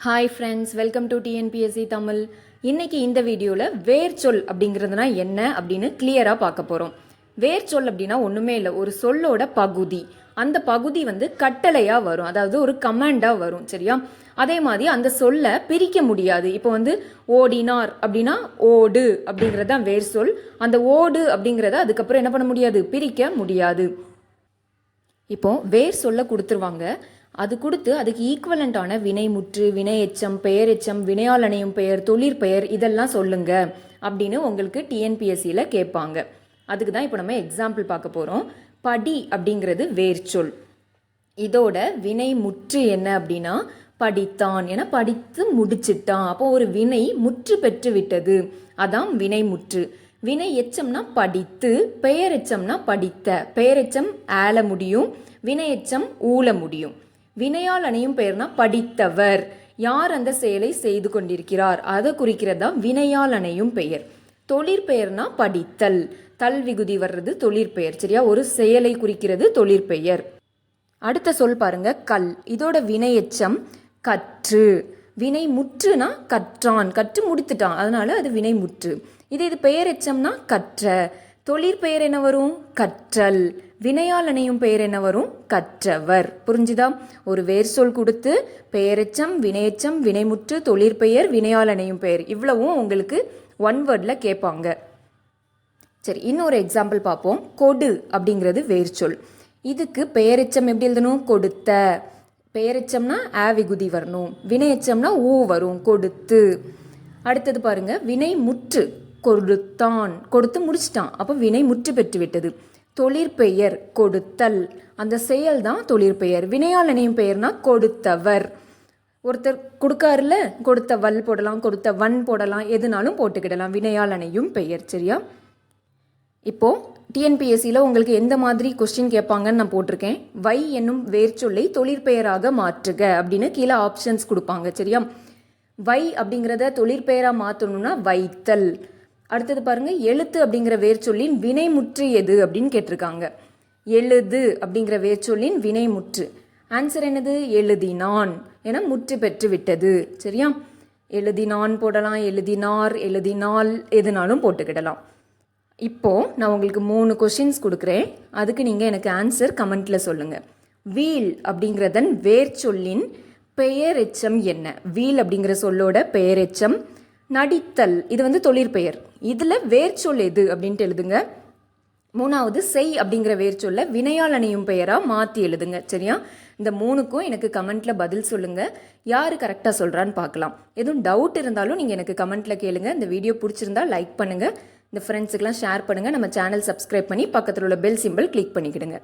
Hi friends welcome to TNPSC Tamil இன்னைக்கு இந்த வீடியோவில் வேர் சொல் அப்படிங்கிறதுனா என்ன அப்படின்னு கிளியராக பார்க்க போகிறோம் வேர் சொல் அப்படின்னா ஒன்றுமே இல்லை ஒரு சொல்லோட பகுதி. அந்த பகுதி வந்து கட்டளையாக வரும் அதாவது ஒரு கமாண்டாக வரும் சரியா? அதே மாதிரி அந்த சொல்லை பிரிக்க முடியாது. இப்போ வந்து ஓடினார் அப்படின்னா ஓடு அப்படிங்கிறது தான் வேர் சொல். அந்த ஓடு அப்படிங்கிறத அதுக்கப்புறம் என்ன பண்ண முடியாது? பிரிக்க முடியாது. இப்போ வேர் சொல்ல கொடுத்துருவாங்க. அது கொடுத்து அதுக்கு ஈக்குவலண்டான வினைமுற்று வினையெச்சம் பெயரெச்சம் வினையாளனையும் பெயர் தொழிற்பெயர் இதெல்லாம் சொல்லுங்க அப்படின்னு உங்களுக்கு டிஎன்பிஎஸ்சியில் கேட்பாங்க. அதுக்கு தான் இப்போ நம்ம எக்ஸாம்பிள் பார்க்க போகிறோம் படி அப்படிங்கிறது வேர்ச்சொல் இதோட வினை முற்று என்ன அப்படின்னா படித்தான். என படித்து முடிச்சிட்டான். அப்போ ஒரு வினை முற்று பெற்று விட்டது. அதான் வினை முற்று வினை எச்சம்னா படித்து பெயரெச்சம்னா படித்த. பெயரெச்சம் ஆள முடியும் வினையெச்சம் ஊழ முடியும். வினையால் அணையும் பெயர்னா படித்தவர். யார் அந்த செயலை செய்து கொண்டிருக்கிறார்? அதை குறிக்கிறதா வினையால் அணையும் பெயர். தொழிற்பெயர்னா படித்தல். தல் விகுதி வர்றது தொழிற்பெயர் சரியா? ஒரு செயலை குறிக்கிறது தொழிற்பெயர் அடுத்த சொல் பாருங்க கல். இதோட வினையச்சம் கற்று. வினை முற்றுனா கற்றான். கற்று முடித்துட்டான். அதனால அது வினை முற்று. இது இது பெயரெச்சம்னா கற்ற. தொழிற்பெயர் என்ன வரும் கற்றல். வினையால் அணையும் பெயர் என்ன வரும் கற்றவர். புரிஞ்சுதா? ஒரு வேர் சொல் கொடுத்து பெயரெச்சம் வினையச்சம் வினைமுற்று தொழிற்பெயர் வினையால் அணையும் பெயர். இவ்வளவும் உங்களுக்கு ஒன் வேர்டில் கேட்பாங்க. சரி இன்னொரு எக்ஸாம்பிள் பார்ப்போம். கொடு அப்படிங்கிறது வேர்ச்சொல் இதுக்கு பெயரெச்சம் எப்படி எழுதணும்? கொடுத்த. பெயரெச்சம்னா ஆ விகுதி வரணும். வினையச்சம்னா ஊ வரும். கொடுத்து. அடுத்தது பாருங்க. வினை முற்று கொடுத்தான். கொடுத்து முடிச்சிட்டான். அப்போ வினை முற்று பெற்று விட்டது. தொழிற்பெயர் கொடுத்தல். அந்த செயல் தான் தொழிற்பெயர் வினையால் பெயர்னா கொடுத்தவர். ஒருத்தர் கொடுக்காருல கொடுத்த வல் போடலாம் கொடுத்த வன் போடலாம் எதுனாலும் போட்டுக்கிடலாம். வினையால் அணையும் பெயர் சரியா? இப்போ டிஎன்பிஎஸ்சியில் உங்களுக்கு எந்த மாதிரி கொஸ்டின் கேட்பாங்கன்னு நான் போட்டிருக்கேன். வை என்னும் வேர்ச்சொல்லை தொழிற்பெயராக மாற்றுக அப்படின்னு கீழே ஆப்ஷன்ஸ் கொடுப்பாங்க சரியா? வை அப்படிங்கிறத தொழிற்பெயராக மாற்றணும்னா வைத்தல். அடுத்தது பாருங்க எழுத்து அப்படிங்கிற வேர்ச்சொல்லின் வினைமுற்று எது அப்படின்னு கேட்டிருக்காங்க. எழுது அப்படிங்கிற வேர்ச்சொல்லின் வினை முற்று ஆன்சர் என்னது? எழுதினான். என முற்று பெற்று விட்டது. சரியா? எழுதினான் போடலாம் எழுதினார் எழுதினால் எதுனாலும் போட்டுக்கிடலாம். இப்போ நான் உங்களுக்கு மூணு கொஷின்ஸ் கொடுக்குறேன். அதுக்கு நீங்கள் எனக்கு ஆன்சர் கமெண்ட்டில் சொல்லுங்கள் வீல் அப்படிங்கிறதன் வேர்ச்சொல்லின் பெயரெச்சம் என்ன? வீல் அப்படிங்கிற சொல்லோட பெயரெச்சம் நடித்தல். இது வந்து தொழிற்பெயர் இதில் வேர்ச்சொல் எது அப்படின்ட்டு எழுதுங்க. மூணாவது செய் அப்படிங்கிற வேர்ச்சொல்ல வினையால் அணியும் பெயராக மாற்றி எழுதுங்க. சரியா? இந்த மூணுக்கும் எனக்கு கமெண்ட்ல பதில் சொல்லுங்க. யார் கரெக்டாக சொல்கிறான்னு பார்க்கலாம். எதுவும் டவுட் இருந்தாலும் நீங்கள் எனக்கு கமெண்ட்ல கேளுங்க. இந்த வீடியோ பிடிச்சிருந்தா லைக் பண்ணுங்க. இந்த ஃப்ரெண்ட்ஸுக்கெலாம் ஷேர் பண்ணுங்க. நம்ம சேனல் சப்ஸ்கிரைப் பண்ணி பக்கத்தில் உள்ள பெல் சிம்பிள் கிளிக் பண்ணிக்கிடுங்க.